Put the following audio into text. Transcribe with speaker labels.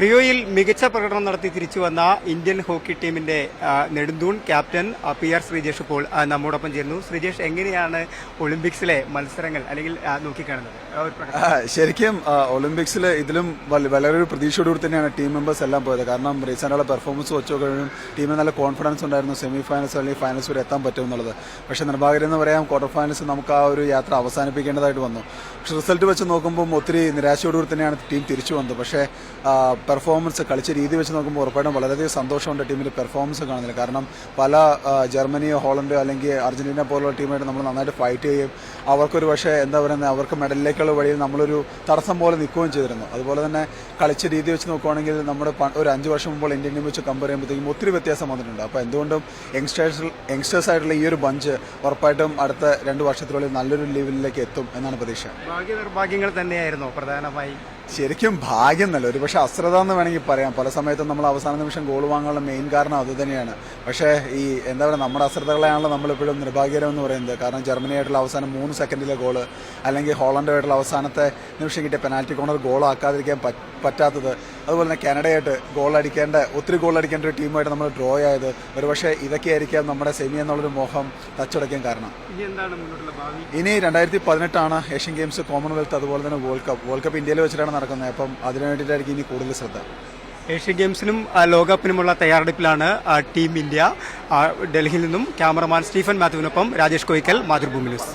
Speaker 1: റിയോയിൽ മികച്ച പ്രകടനം നടത്തി തിരിച്ചു വന്ന ഇന്ത്യൻ ഹോക്കി ടീമിന്റെ നെടുന്തൂൺ ക്യാപ്റ്റൻ പി ആർ ശ്രീജേഷ് ഇപ്പോൾ നമ്മോടൊപ്പം ചേരുന്നു. ശ്രീജേഷ് എങ്ങനെയാണ് ഒളിമ്പിക്സിലെ മത്സരങ്ങൾ അല്ലെങ്കിൽ നോക്കിക്കാണുന്നത്?
Speaker 2: ശരിക്കും ഒളിമ്പിക്സിൽ ഇതിലും വളരെ ഒരു പ്രതീക്ഷയോടുകൂടി തന്നെയാണ് ടീം മെമ്പേഴ്സ് എല്ലാം പോയത്. കാരണം റീസെന്റുള്ള പെർഫോമൻസ് വെച്ച് നോക്കുകയും ടീമിന് നല്ല കോൺഫിഡൻസ് ഉണ്ടായിരുന്നു സെമി ഫൈനൽസ് അല്ലെങ്കിൽ ഫൈനൽസ് വരെ എത്താൻ പറ്റും എന്നുള്ളത്. പക്ഷേ നിർഭാഗ്യം എന്ന് പറയാം ക്വാർട്ടർ ഫൈനൽസ് നമുക്ക് ആ ഒരു യാത്ര അവസാനിപ്പിക്കേണ്ടതായിട്ട് വന്നു. പക്ഷേ റിസൾട്ട് വെച്ച് നോക്കുമ്പോൾ ഒത്തിരി നിരാശയോടുകൂടി തന്നെയാണ് ടീം തിരിച്ചു വന്നത്. പക്ഷേ പെർഫോമൻസ് കളിച്ച രീതി വെച്ച് നോക്കുമ്പോൾ ഉറപ്പായിട്ടും വളരെയധികം സന്തോഷമുണ്ട് ടീമിന്റെ പെർഫോമൻസ് കാണുന്നില്ല കാരണം പല ജർമ്മനിയോ ഹോളണ്ടോ അല്ലെങ്കിൽ അർജന്റീന പോലുള്ള ടീമായിട്ട് നമ്മൾ നന്നായിട്ട് ഫൈറ്റ് ചെയ്യുകയും അവർക്കൊരു പക്ഷേ എന്താ പറയുന്നത് അവർക്ക് മെഡലിലേക്കുള്ള വഴിയിൽ നമ്മളൊരു തടസ്സം പോലെ നിൽക്കുകയും ചെയ്തിരുന്നു. അതുപോലെ തന്നെ കളിച്ച രീതി വെച്ച് നോക്കുവാണെങ്കിൽ നമ്മുടെ ഒരു അഞ്ച് വർഷം മുമ്പോൾ ഇന്ത്യൻ ടീം വെച്ച് കമ്പയർ ചെയ്യുമ്പോഴത്തേക്കും ഒത്തിരി വ്യത്യാസം വന്നിട്ടുണ്ട്. അപ്പോൾ എന്തുകൊണ്ടും യങ്സ്റ്റേഴ്സ് യങ്സ്റ്റേഴ്സ് ആയിട്ടുള്ള ഈ ഒരു ബഞ്ച് ഉറപ്പായിട്ടും അടുത്ത രണ്ട് വർഷത്തിനുള്ളിൽ നല്ലൊരു ലെവലിലേക്ക് എത്തും എന്നാണ് പ്രതീക്ഷ.
Speaker 1: ഭാഗ്യ നിർഭാഗ്യങ്ങൾ തന്നെയായിരുന്നു പ്രധാനമായി.
Speaker 2: ശരിക്കും ഭാഗ്യം എന്നല്ല ഒരു പക്ഷേ അശ്രദ്ധ എന്ന് വേണമെങ്കിൽ പറയാം. പല സമയത്തും നമ്മൾ അവസാന നിമിഷം ഗോൾ വാങ്ങാനുള്ള മെയിൻ കാരണം അത് തന്നെയാണ്. പക്ഷേ ഈ എന്താ പറയുക നമ്മുടെ അശ്രദ്ധകളെയാണല്ലോ നമ്മളെപ്പോഴും നിർഭാഗ്യകരം എന്ന് പറയുന്നത്. കാരണം ജർമ്മനിയായിട്ടുള്ള അവസാനം മൂന്ന് സെക്കൻഡിലെ ഗോൾ അല്ലെങ്കിൽ ഹോളണ്ടുമായിട്ടുള്ള അവസാനത്തെ നിമിഷം കിട്ടിയ പെനാൽറ്റി കോർണർ ഗോൾ ആക്കാതിരിക്കാൻ പറ്റ- പറ്റാത്തത്. അതുപോലെ തന്നെ കാനഡയായിട്ട് ഗോൾ അടിക്കേണ്ട ഒത്തിരി ഗോൾ അടിക്കേണ്ട ഒരു ടീമായിട്ട് നമ്മൾ ഡ്രോ ആയത്. ഒരുപക്ഷെ ഇതൊക്കെയായിരിക്കാം നമ്മുടെ സെമി എന്നുള്ളൊരു മോഹം തച്ചുടയ്ക്കാൻ കാരണം.
Speaker 1: ഇനി
Speaker 2: രണ്ടായിരത്തി പതിനെട്ടാണ് ഏഷ്യൻ ഗെയിംസ് കോമൺവെൽത്ത് അതുപോലെ തന്നെ വേൾഡ് കപ്പ് വേൾഡ് കപ്പ് ഇന്ത്യയിൽ വെച്ചിട്ടാണ് നടക്കുന്നത്. അപ്പം അതിനു വേണ്ടിയിട്ടായിരിക്കും ഇനി കൂടുതൽ ശ്രദ്ധ.
Speaker 1: ഏഷ്യൻ ഗെയിംസിനും ലോകകപ്പിനുമുള്ള തയ്യാറെടുപ്പിലാണ് ടീം ഇന്ത്യ. ഡൽഹിയിൽ നിന്നും ക്യാമറമാൻ സ്റ്റീഫൻ മാത്യുവിനൊപ്പം രാജേഷ് കോയിക്കൽ മാതൃഭൂമി ന്യൂസ്.